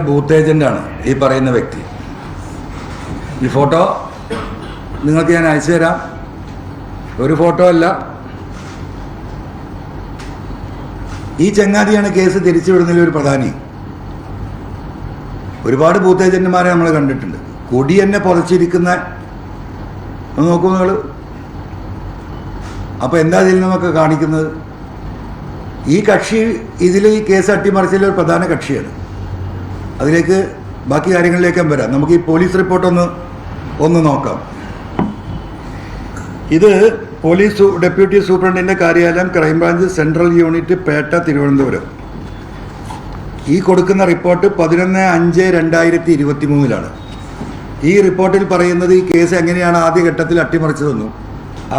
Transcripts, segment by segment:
Booth ഏജന്റാണ് ഈ പറയുന്ന വ്യക്തി. ഈ ഫോട്ടോ നിങ്ങൾക്ക് ഞാൻ അയച്ചു തരാം. ഒരു ഫോട്ടോ അല്ല. ഈ ചങ്ങാതിയാണ് കേസ് തിരിച്ചുവിടുന്നതിൽ ഒരു പ്രധാനി. ഒരുപാട് ബൂത്ത് ഏജന്റുമാരെ നമ്മൾ കണ്ടിട്ടുണ്ട്. കൊടി എന്നെ പൊതച്ചിരിക്കുന്ന ഒന്ന് നോക്കൂ നിങ്ങൾ അപ്പോൾ എന്താ ഇതിൽ നിന്നൊക്കെ കാണിക്കുന്നത്? ഈ കക്ഷി ഇതിൽ ഈ കേസ് അട്ടിമറിച്ചതിൽ ഒരു പ്രധാന കക്ഷിയാണ്. അതിലേക്ക് ബാക്കി കാര്യങ്ങളിലേക്കും വരാം. നമുക്ക് ഈ പോലീസ് റിപ്പോർട്ടൊന്ന് ഒന്ന് നോക്കാം. ഇത് പോലീസ് ഡെപ്യൂട്ടി സൂപ്രണ്ടിന്റെ കാര്യാലയം crime branch central unit Petta Thiruvananthapuram. ഈ കൊടുക്കുന്ന റിപ്പോർട്ട് പതിനൊന്ന് അഞ്ച് രണ്ടായിരത്തി ഇരുപത്തി മൂന്നിലാണ് ഈ റിപ്പോർട്ടിൽ പറയുന്നത് ഈ കേസ് എങ്ങനെയാണ് ആദ്യഘട്ടത്തിൽ അട്ടിമറിച്ചതെന്നും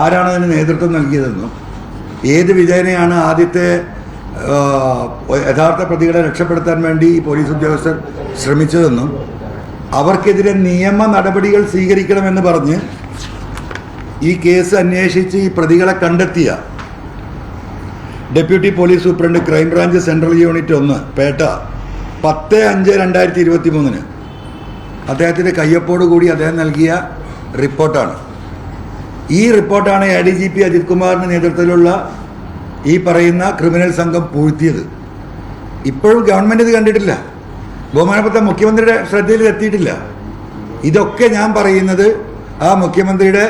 ആരാണ് അതിന് നേതൃത്വം നൽകിയതെന്നും ഏത് വിധേനയാണ് ആദ്യത്തെ യഥാർത്ഥ പ്രതികളെ രക്ഷപ്പെടുത്താൻ വേണ്ടി പോലീസ് ഉദ്യോഗസ്ഥർ ശ്രമിച്ചതെന്നും അവർക്കെതിരെ നിയമ നടപടികൾ സ്വീകരിക്കണമെന്ന് പറഞ്ഞ് ഈ കേസ് അന്വേഷിച്ച് ഈ പ്രതികളെ കണ്ടെത്തിയ deputy police superintendent crime branch central unit ഒന്ന് പേട്ട പത്ത് അഞ്ച് രണ്ടായിരത്തി ഇരുപത്തി മൂന്നിന് അദ്ദേഹത്തിന്റെ കയ്യൊപ്പോട് കൂടി അദ്ദേഹം നൽകിയ റിപ്പോർട്ടാണ്. ഈ റിപ്പോർട്ടാണ് A D G P Ajith കുമാറിന്റെ നേതൃത്വത്തിലുള്ള ഈ പറയുന്ന ക്രിമിനൽ സംഘം പൂഴ്ത്തിയത്. ഇപ്പോഴും ഗവൺമെന്റ് ഇത് കണ്ടിട്ടില്ല. ബഹുമാനപ്പെട്ട മുഖ്യമന്ത്രിയുടെ ശ്രദ്ധയിൽ എത്തിയിട്ടില്ല. ഇതൊക്കെ ഞാൻ പറയുന്നത് ആ മുഖ്യമന്ത്രിയുടെ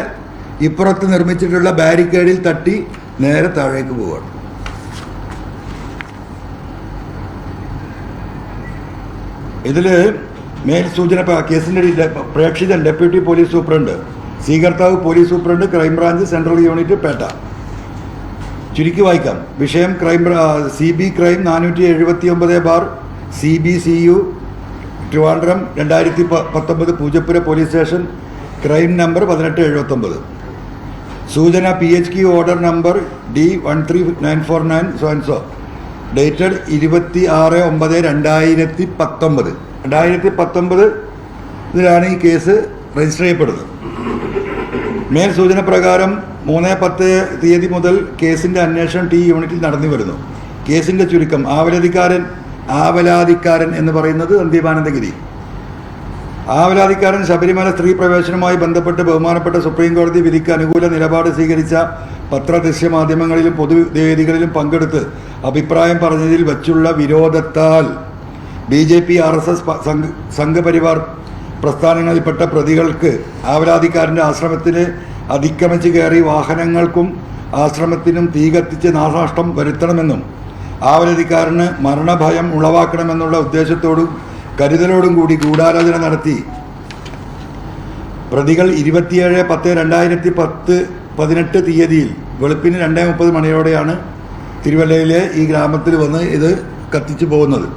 ഇപ്പുറത്ത് നിർമ്മിച്ചിട്ടുള്ള ബാരിക്കേഡിൽ തട്ടി നേരെ താഴേക്ക് പോവുകയാണ്. ഇതിൽ മേൽ സൂചന കേസിന്റെ പ്രേക്ഷിതൻ deputy police superintendent സ്വീകർത്താവ് police superintendent crime branch central unit Petta. ചുരുക്കി വായിക്കാം. വിഷയം ക്രൈം സി ബി ക്രൈം നാനൂറ്റി എഴുപത്തി ഒമ്പത് bar C B C U Trivandrum രണ്ടായിരത്തി പത്തൊമ്പത് Poojappura police station crime number പതിനെട്ട് എഴുപത്തൊമ്പത് സൂചന P H Q order number D one three nine four nine so dated ഇരുപത്തി ആറ് ഒമ്പത് രണ്ടായിരത്തി പത്തൊമ്പത് രണ്ടായിരത്തി പത്തൊമ്പത് ഇതിലാണ് ഈ കേസ് രജിസ്റ്റർ ചെയ്യപ്പെടുന്നത്. മേൽ സൂചന പ്രകാരം മൂന്ന് പത്ത് തീയതി മുതൽ കേസിന്റെ അന്വേഷണം ടി യൂണിറ്റിൽ നടന്നു വരുന്നു. കേസിന്റെ ചുരുക്കം ആവലാതിക്കാരൻ ആവലാതിക്കാരൻ എന്ന് പറയുന്നത് സന്ദീപാനന്ദഗിരി ആവലാതിക്കാരൻ ശബരിമല സ്ത്രീ പ്രവേശനവുമായി ബന്ധപ്പെട്ട് ബഹുമാനപ്പെട്ട സുപ്രീം കോടതി വിധിക്ക് അനുകൂല നിലപാട് സ്വീകരിച്ച പത്രദൃശ്യ മാധ്യമങ്ങളിലും പൊതുവേദികളിലും പങ്കെടുത്ത് അഭിപ്രായം പറഞ്ഞതിൽ വച്ചുള്ള വിരോധത്താൽ B J P R S S Sangh Parivar പ്രസ്ഥാനങ്ങളിൽപ്പെട്ട പ്രതികൾക്ക് ആവലാതിക്കാരന്റെ ആശ്രമത്തിന് അതിക്രമിച്ച് കയറി വാഹനങ്ങൾക്കും ആശ്രമത്തിനും തീ കത്തിച്ച് നാശനഷ്ടം വരുത്തണമെന്നും ആവലതിക്കാരന് മരണഭയം ഉളവാക്കണമെന്നുള്ള ഉദ്ദേശത്തോടും കരുതലോടും കൂടി ഗൂഢാലോചന നടത്തി. പ്രതികൾ ഇരുപത്തിയേഴ് പത്ത് രണ്ടായിരത്തി പത്ത് പതിനെട്ട് തീയതിയിൽ വെളുപ്പിന് രണ്ടേ മുപ്പത് മണിയോടെയാണ് തിരുവല്ലയിലെ ഈ ഗ്രാമത്തിൽ വന്ന് ഇത് കത്തിച്ചു പോകുന്നത്.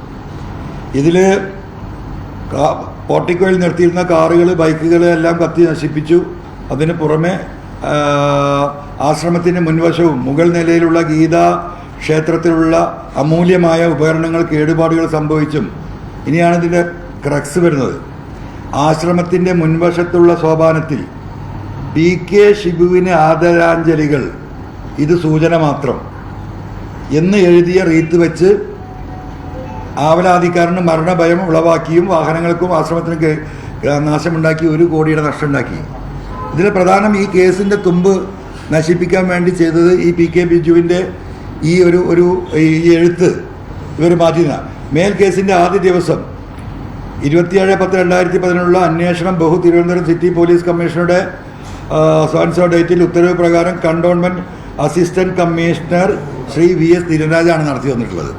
ഇതിൽ പോർട്ടിക്കോയിൽ നിർത്തിയിരുന്ന കാറുകൾ ബൈക്കുകൾ എല്ലാം കത്തി നശിപ്പിച്ചു. അതിന് പുറമെ ആശ്രമത്തിന്റെ മുൻവശവും മുകൾ നിലയിലുള്ള ഗീതാ ക്ഷേത്രത്തിലുള്ള അമൂല്യമായ ഉപകരണങ്ങൾ കേടുപാടുകൾ സംഭവിച്ചും ഇനിയാണ് ഇതിന്റെ ക്രക്സ് വരുന്നത്. ആശ്രമത്തിന്റെ മുൻവശത്തുള്ള സോപാനത്തിൽ പി കെ ഷിബുവിന് ആദരാഞ്ജലികൾ. ഇത് സൂചന മാത്രം. എന്ന് എഴുതിയ റീത്ത് വെച്ച് ആവലാധികാരന് മരണഭയം ഉളവാക്കിയും വാഹനങ്ങൾക്കും ആശ്രമത്തിനും നാശമുണ്ടാക്കി ഒരു കോടിയുടെ നഷ്ടമുണ്ടാക്കി. ഇതിൽ പ്രധാനം ഈ കേസിന്റെ തുമ്പ് നശിപ്പിക്കാൻ വേണ്ടി ചെയ്തത് ഈ പി കെ ബിജുവിന്റെ ഈ ഒരു ഒരു ഈ എഴുത്ത് ഇവർ മാറ്റിയതാണ് മേൽ കേസിന്റെ ആദ്യ ദിവസം ഇരുപത്തിയേഴ് പത്ത് രണ്ടായിരത്തി പതിനുള്ള അന്വേഷണം ബഹു തിരുവനന്തപുരം സിറ്റി പോലീസ് കമ്മീഷണറുടെ സോൻസോ ഡേറ്റിൽ ഉത്തരവ് പ്രകാരം cantonment assistant commissioner Sri V S തിരുരാജാണ് നടത്തി വന്നിട്ടുള്ളത്.